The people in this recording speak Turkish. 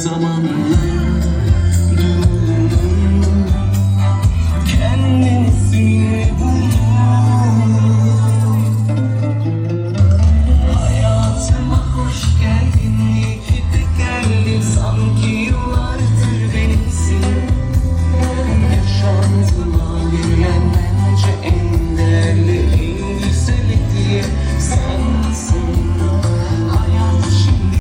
zamanlar